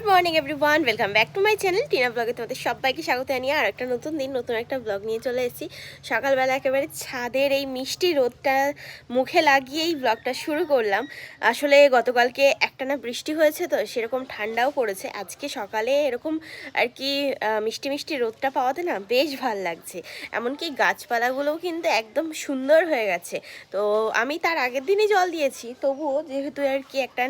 Good morning everyone welcome back to my channel Tina ব্লগে তোমাদের সবাইকে স্বাগত জানিয়ে আর একটা নতুন দিন, নতুন একটা ব্লগ নিয়ে চলে এসেছি। সকালবেলা একেবারে ছাদের এই মিষ্টি রোদটা মুখে লাগিয়েই ব্লগটা শুরু করলাম। আসলে গতকালকে একটানা বৃষ্টি হয়েছে তো, সেরকম ঠান্ডাও পড়েছে। আজকে সকালে এরকম আর কি মিষ্টি মিষ্টি রোদটা পাওয়াতে না বেশ ভালো লাগছে। এমনকি গাছপালাগুলোও কিন্তু একদম সুন্দর হয়ে গেছে। তো আমি তার আগের দিনই জল দিয়েছি, তবুও যেহেতু আর কি একটা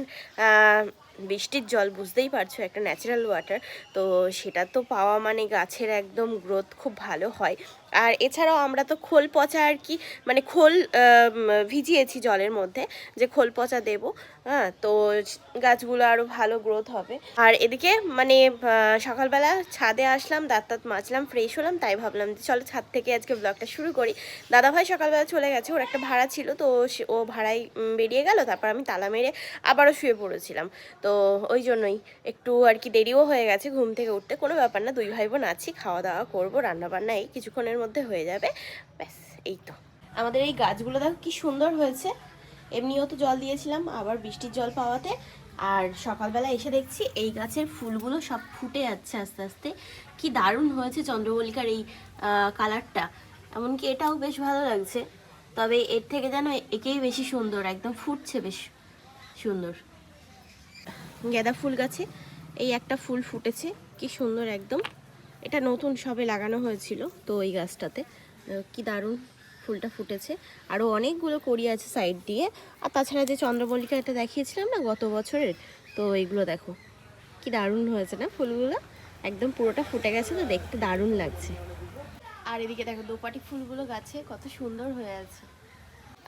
বৃষ্টির জল, বুঝতেই পারছ, একটা ন্যাচারাল ওয়াটার তো সেটা তো পাওয়া মানে গাছের একদম গ্রোথ খুব ভালো হয়। আর এছাড়াও আমরা তো খোল পচা আর কি মানে খোল ভিজিয়েছি জলের মধ্যে, যে খোল পচা দেবো হ্যাঁ তো গাছগুলো আরও ভালো গ্রোথ হবে। আর এদিকে মানে সকালবেলা ছাদে আসলাম, দাঁত তাত মাজলাম ফ্রেশ হলাম, তাই ভাবলাম যে চলো ছাদ থেকে আজকে ব্লগটা শুরু করি। দাদাভাই সকালবেলা চলে গেছে, ওর একটা ভাড়া ছিল, তো ও ভাড়ায় বেরিয়ে গেল, তারপর আমি তালা মেরে আবারও শুয়ে পড়েছিলাম। তো ওই জন্যই একটু আর কি দেরিও হয়ে গেছে, ঘুম থেকে উঠতে, কোনো ব্যাপার না, দুই ভাই বোন আছি, খাওয়া দাওয়া করব, রান্নাবান্না এই কিছুক্ষণের মধ্যে হয়ে যাবে। ব্যাস, এই তো। আমাদের এই গাছগুলো দেখো কি সুন্দর হয়েছে। এমনিও তো জল দিয়েছিলাম, আবার বৃষ্টির জল পাওয়াতে। আর সকালবেলা এসে দেখছি এই গাছের ফুলগুলো সব ফুটে যাচ্ছে আস্তে আস্তে। কি দারুণ হয়েছে চন্দ্রমল্লিকার এই কালারটা। এমনকি এটাও বেশ ভালো লাগছে। তবে এর থেকে যেন একেই বেশি সুন্দর, একদম ফুটছে বেশ সুন্দর। গাঁদা ফুল গাছে, এই একটা ফুল ফুটেছে, কি সুন্দর একদম। এটা নতুন সবে লাগানো হয়েছিল, তো ওই গাছটাতে কি দারুণ ফুলটা ফুটেছে। আরও অনেকগুলো কড়ি আছে সাইড দিয়ে, আর তাছাড়া যে চন্দ্রমল্লিকা এটা দেখিয়েছিলাম না গত বছরের, তো এইগুলো দেখো, কি দারুণ হয়েছে না ফুলগুলো? একদম পুরোটা ফুটে গেছে, তো দেখতে দারুণ লাগছে। আর এদিকে দেখো দোপাটি ফুলগুলো গাছে কত সুন্দর হয়ে আছে।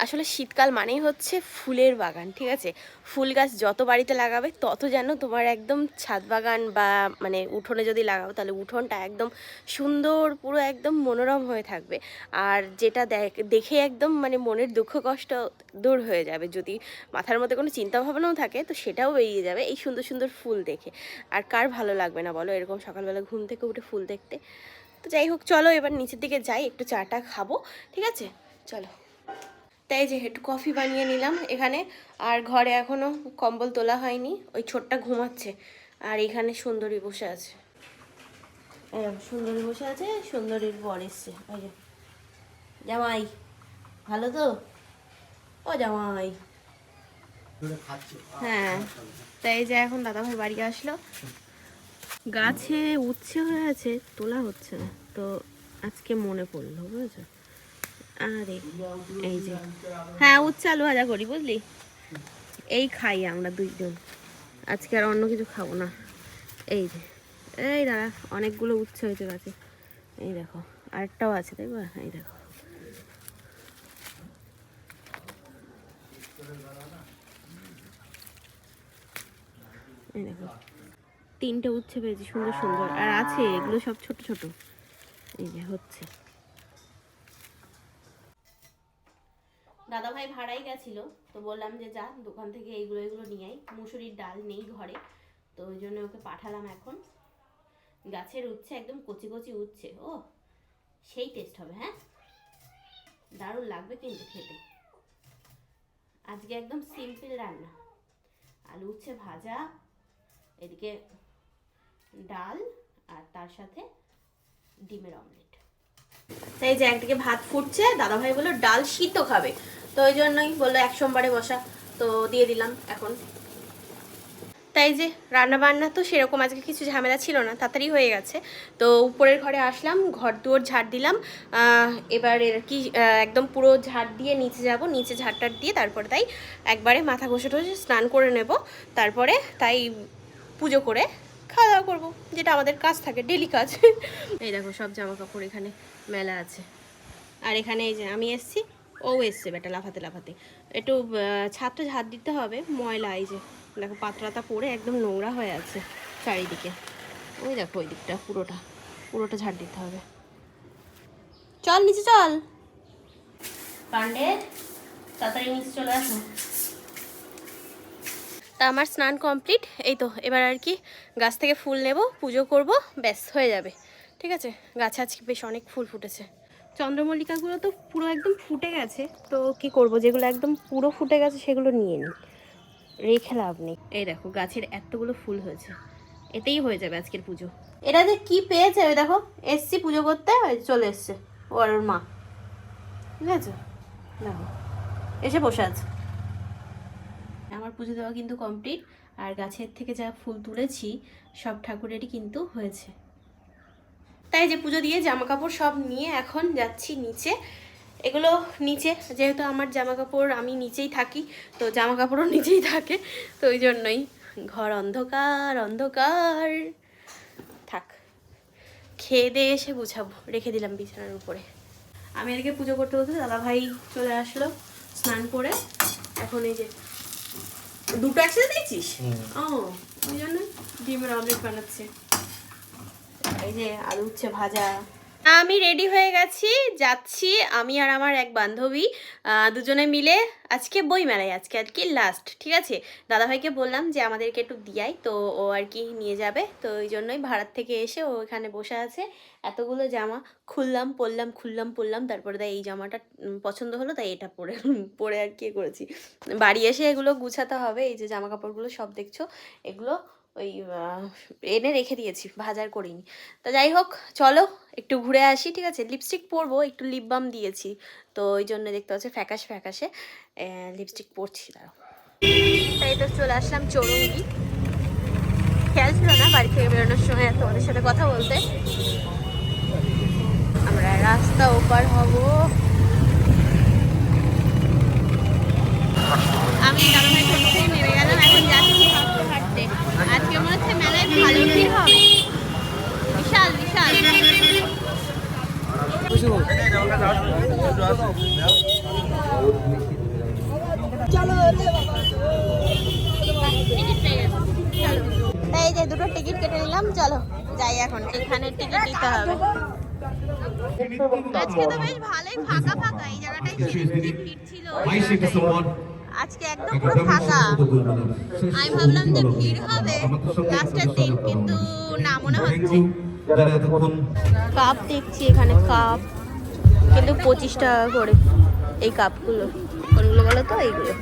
আসলে শীতকাল মানেই হচ্ছে ফুলের বাগান, ঠিক আছে? ফুল গাছ যত বাড়িতে লাগাবে, তত যেন তোমার একদম ছাদ বাগান বা মানে উঠোনে যদি লাগাও, তাহলে উঠোনটা একদম সুন্দর, পুরো একদম মনোরম হয়ে থাকবে। আর যেটা দেখ- একদম মানে মনের দুঃখ, কষ্ট দূর হয়ে যাবে। যদি মাথার মধ্যে কোনো চিন্তা ভাবনাও থাকে, তো সেটাও বেরিয়ে যাবে এই সুন্দর সুন্দর ফুল দেখে। আর কার ভালো লাগবে না বলো? এরকম সকালবেলা ঘুম থেকে উঠে ফুল দেখতে। তো যাই হোক, চলো এবার নিচের দিকে যাই, একটু চাটা খাব, ঠিক আছে? চলো। তাই যে একটু কফি বানিয়ে নিলাম এখানে। আর ঘরে এখনও কম্বল তোলা হয়নি, ওই ছোটটা ঘুমাচ্ছে। আর এখানে সুন্দরী বসে আছে। সুন্দরী বসে আছে, সুন্দরীর বর এসছে। ওই জামাই, ভালো তো? ও জামাই। হ্যাঁ তাই যে এখন দাদাভাই বাড়ি আসলো। গাছে উচ্ছে হয়ে আছে, তোলা হচ্ছে না। তো আজকে মনে পড়ল, বুঝেছ? আরে, এই যে। হ্যাঁ উচ্ছে আলু ভাজা করি, বুঝলি? এই খাই আমরা দুইজন। আজকে আর অন্য কিছু খাব না। এই যে, এই দাঁড়া, অনেকগুলো উচ্ছে হয়েছে গাছে। এই দেখো, আরেকটাও আছে দেখব এই দেখো। এই দেখো, তিনটে উচ্ছে পেয়েছি, সুন্দর সুন্দর। আর আছে, এগুলো সব ছোট ছোট। এই যে, হচ্ছে। দাদা ভাই ভাড়াই গেছিল, তো বললাম যে যা, দোকান থেকে এইগুলো এগুলো নিয়ে আই মুসুরির ডাল নেই ঘরে, তো ওই জন্য ওকে পাঠালাম এখন। গাছের উচ্ছে একদম কচি কচি উচ্ছে, ও, সেই টেস্ট হবে হ্যাঁ? দারুণ লাগবে কিন্তু খেতে। আজকে একদম সিম্পল রান্না। আলু উচ্ছে ভাজা, এদিকে ডাল আর তার সাথে ডিমের অমলেট তাই যে একদিকে ভাত ফুটছে দাদা ভাই বলল, ডাল সিদ্ধ খাবে। তো ওই জন্যই বলল, এক সোমবারে বসা। তো দিয়ে দিলাম এখন। তাই যে রান্না বান্না তো সেরকম, আজকে কিছু ঝামেলা ছিল না, তাড়াতাড়ি হয়ে গেছে। তো উপরের ঘরে আসলাম, ঘর দুয়ার ঝাড় দিলাম। এবার এর কি একদম পুরো ঝাড় দিয়ে নিচে যাব, নিচে ঝাড়টার দিয়ে তারপরে তাই একবারে মাথা ঘষে টষে স্নান করে নেব। তারপরে তাই পুজো করে খাওয়া দাওয়া করব, যেটা আমাদের কাজ থাকে ডেলি কাজ। এই দেখো সব জামা কাপড় এখানে মেলা আছে। আর এখানে এই যে আমি এসছি, ও এসছে বেটা লাফাতে লাফাতে। একটু ছাদটা ঝাড় দিতে হবে, ময়লা এই যে, দেখো পাতলাটা পরে একদম নোংরা হয়ে আছে চারিদিকে। ওই দেখো ওই দিকটা, পুরোটা পুরোটা ঝাড় দিতে হবে। চল নিচে চল। পান্ডে, তাড়াতাড়ি নিচে চলে আসো। তা আমার স্নান কমপ্লিট, এই তো, এবার আর কি গাছ থেকে ফুল নেব, পুজো করব, ব্যাস, হয়ে যাবে। ঠিক আছে? গাছে আজকে বেশ অনেক ফুল ফুটেছে। চন্দ্রমল্লিকাগুলো তো পুরো একদম ফুটে গেছে। তো কি করব? যেগুলো একদম পুরো ফুটে গেছে, সেগুলো নিয়ে নিই রেখে লাভ নেই। এই দেখো, গাছের এতগুলো ফুল হয়েছে। এতেই হয়ে যাবে আজকের পুজো। এটা যে কি পেয়েছে, ওই দেখো, এসছি পুজো করতে চলে এসছে। ওর মা। ঠিক আছে? দেখো, এসে বসে আছে। আমার পুজো দেওয়া কিন্তু কমপ্লিট, আর গাছের থেকে যা ফুল তুলেছি, সব ঠাকুরেরই কিন্তু হয়েছে। তাই যে পুজো দিয়ে জামা কাপড় সব নিয়ে এখন যাচ্ছি নিচে। এগুলো নিচে যেহেতু আমার জামা কাপড় আমি নিচেই থাকি তো জামা কাপড়ও নিচেই থাকে তো ওই জন্যই। ঘর অন্ধকার অন্ধকার। থাক খেয়ে দিয়ে এসে গুছাবো রেখে দিলাম বিছানার উপরে। আমি এদিকে পুজো করতে বলতে দাদা ভাই চলে আসলো স্নান করে। এখন এই যে দুটো একসাথে দিয়েছিস? ও ওই জন্য ডিমের অমলেট বানাচ্ছে। এই যে আলু ভাজা। আমি রেডি হয়ে গেছি, যাচ্ছি আমি আর আমার এক বান্ধবী দুজনে মিলে আজকে বই মেলায় আজকে আর কি লাস্ট ঠিক আছে? দাদাভাইকে বললাম যে আমাদেরকে একটু দিয়াই, তো ও আর কি নিয়ে যাবে, তো ওই জন্যই ভাড়ার থেকে এসে ও এখানে বসে আছে। এতগুলো জামা, খুললাম, পরলাম খুললাম, পরলাম, তারপরে তাই এই জামাটা পছন্দ হলো, তাই এটা পরে পরে আর কি করেছি। বাড়ি এসে এগুলো গুছাতে হবে, এই যে জামা কাপড়গুলো সব দেখছ, এগুলো ওই এনে রেখে দিয়েছি, ভাজার করিনি। তা যাই হোক, চলো, একটু ঘুরে আসি, ঠিক আছে? লিপস্টিক পরবো, একটু লিপ বাম দিয়েছি। তো ওই জন্য দেখতে পাচ্ছি, ফ্যাকাশ, ফ্যাকাশে লিপস্টিক পরছি, দাঁড়াও। তাই তো চলে আসলাম চৌরঙ্গি। খেয়াল ছিল না বাড়ি থেকে বেরোনোর সময় তোমাদের সাথে কথা বলতে। আমরা রাস্তা ওপার হব। আমি দাদাভাই টোটো থেকে নেমে গেলাম এখন যাচ্ছি হাঁটতে হাঁটতে আজকে মনে হচ্ছে মেলায় ভালো ভিড় হবে। বিশাল বিশাল। এই যে দুটো টিকিট কেটে নিলাম চলো যাই এখন। এখানে টিকিট দিতে হবে। আজকে তো বেশ ভালোই ফাঁকা ফাঁকা এই জায়গাটাই ভিড় ছিল। আজকে একদম পুরো ফাঁকা। আমি ভাবলাম যে ভিড় হবে লাস্টের দিন, কিন্তু না, মনে হচ্ছে। কাপ দেখছি এখানে, কাপ। কিন্তু পঁচিশ টাকা করে এই কাপগুলো। কোনগুলো বলো তো? এইগুলো।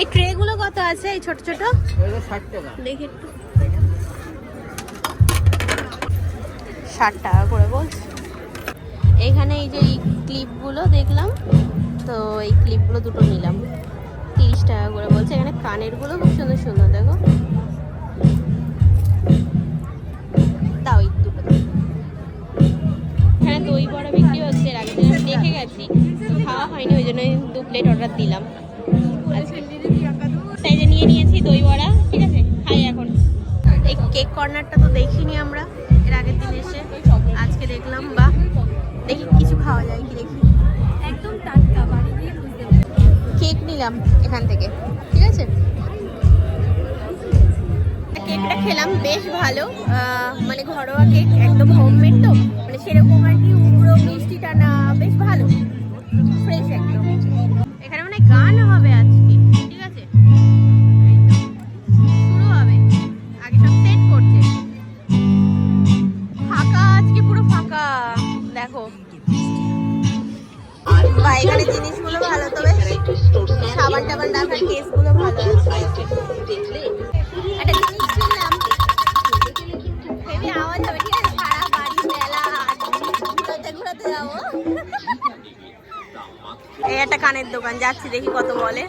এই ট্রেগুলো কত আছে, এই ছোট ছোট? দেখি ষাট টাকা করে বলছি। এখানে এই যে এই ক্লিপগুলো দেখলাম, তো এই ক্লিপগুলো দুটো নিলাম। তিরিশ টাকা করে বলছে, এখানে কানেরগুলো খুব সুন্দর সুন্দর, দেখো। দাও এই দুটো। এখানে দই বড়া বিক্রি হচ্ছে, এর আমি দেখে গেছি। তো খাওয়া হয়নি, ওই জন্য দু প্লেট অর্ডার দিলাম। তাই যে নিয়ে নিয়েছি দই বড়া, ঠিক আছে? খাই এখন। এই কেক কর্নারটা তো দেখিনি আমরা। নিলাম এখান থেকে, ঠিক আছে? কেকটা খেলাম, বেশ ভালো। মানে ঘরোয়া কেক, একদম হোমমেড তো। মানে সেরকম আর দোকান যাচ্ছি, দেখি কত বলে।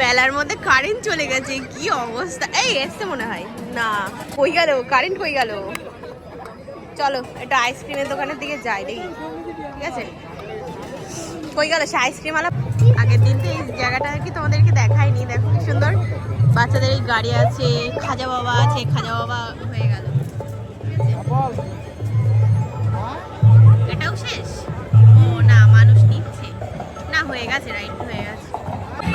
মেলার মধ্যে কারেন্ট চলে গেছে, কি অবস্থা? এই, এসছে মনে হয়। না, কই গেল? কারেন্ট কই গেল? চলো, একটা আইসক্রিমের দোকানের দিকে যাই, দেখি। ঠিক আছে? কই গেল সে আইসক্রিম আলা আগের দিন তো এই জায়গাটা কি তোমাদেরকে দেখাইনি, দেখো কি সুন্দর। বাচ্চাদের এই গাড়ি আছে, খাজা বাবা আছে, খাজা বাবা হয়ে গেল। এটাও হয়ে গেছে রাইট হয়ে গেছে।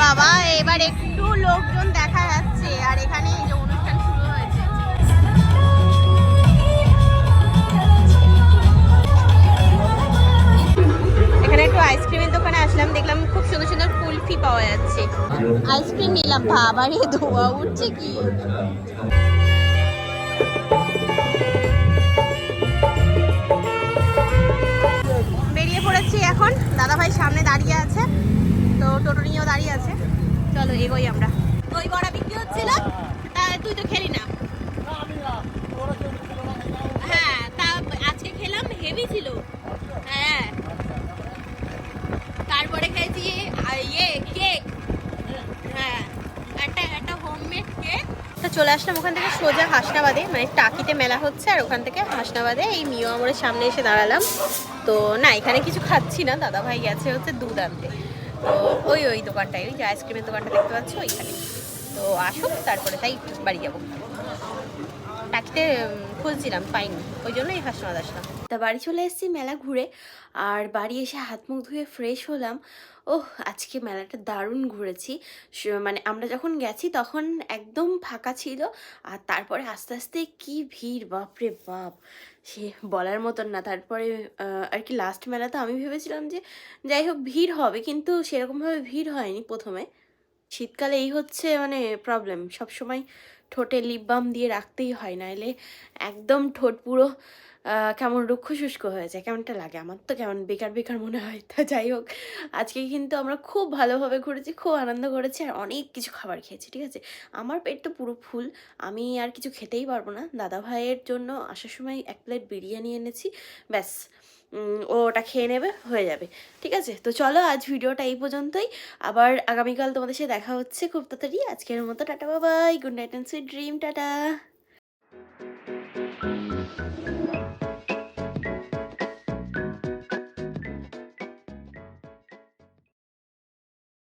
বাবা, এবার একটু লোকজন দেখা যাচ্ছে, আর এখানে যে অনুষ্ঠান শুরু হয়েছে। এখানে একটু আইসক্রিমের দোকানে আসলাম, দেখলাম খুব সুন্দর সুন্দর কুলফি পাওয়া যাচ্ছে। আইসক্রিম নিলাম, বাবারে, ধোয়া উঠছে কি? দাঁড়িয়ে আছে। তো টোটো নিয়েও দাঁড়িয়ে আছে। চলো, এগোই আমরা। দই বড়া বিক্রি হচ্ছিল। তুই তো খেলি না। হ্যাঁ তা আজকে খেলাম হেভি ছিল। হ্যাঁ। তারপরে খেয়েছি ইয়ে কেক হ্যাঁ একটা একটা হোমমেড কেক তো চলে আসলাম ওখান থেকে সোজা হাসনাবাদে। মানে টাকিতে মেলা হচ্ছে আর ওখান থেকে হাসনাবাদে এই মিও আমরের সামনে এসে দাঁড়ালাম। তো না, এখানে কিছু খাচ্ছি না দাদা ভাই গেছে হচ্ছে দুধ আনতে। তো ওই ওই দোকানটাই ওই যে আইসক্রিমের দোকানটা দেখতে পাচ্ছি ওইখানে। তো আসুক, তারপরে তাই বাড়ি যাব। টাকিতে খুঁজছিলাম পাইনি। ওই জন্যই হাসনাবাদ আসলাম। তা বাড়ি চলে এসেছি মেলা ঘুরে, আর বাড়ি এসে হাত মুখ ধুয়ে ফ্রেশ হলাম। ওহ, আজকে মেলাটা দারুণ ঘুরেছি। মানে আমরা যখন গেছি তখন একদম ফাঁকা ছিল, আর তারপরে আস্তে আস্তে কি ভিড়, বাপরে বাপ! সে বলার মতন না। তারপরে আর কি লাস্ট মেলাতে আমি ভেবেছিলাম যে, যাই হোক ভিড় হবে, কিন্তু সেরকমভাবে ভিড় হয়নি প্রথমে। শীতকালে এই হচ্ছে মানে প্রবলেম সবসময় ঠোঁটে লিপ বাম দিয়ে রাখতেই হয় নাহলে একদম ঠোঁট পুরো কেমন রুক্ষ শুষ্ক হয়ে যায়। কেমনটা লাগে? আমার তো কেমন বেকার বেকার মনে হয়। তা যাই হোক, আজকে কিন্তু আমরা খুব ভালোভাবে ঘুরেছি, খুব আনন্দ করেছি আর অনেক কিছু খাবার খেয়েছি, ঠিক আছে? আমার পেট তো পুরো ফুল, আমি আর কিছু খেতেই পারব না। দাদা ভাইয়ের জন্য আসার সময় এক প্লেট বিরিয়ানি এনেছি, ব্যাস। ও ওটা খেয়ে নেবে, হয়ে যাবে। ঠিক আছে? তো চলো আজ ভিডিওটা এই পর্যন্তই। আবার আগামীকাল তোমাদের সাথে দেখা হচ্ছে খুব তাড়াতাড়ি। আজকের মতো tata Babai good night and sweet dream, tata.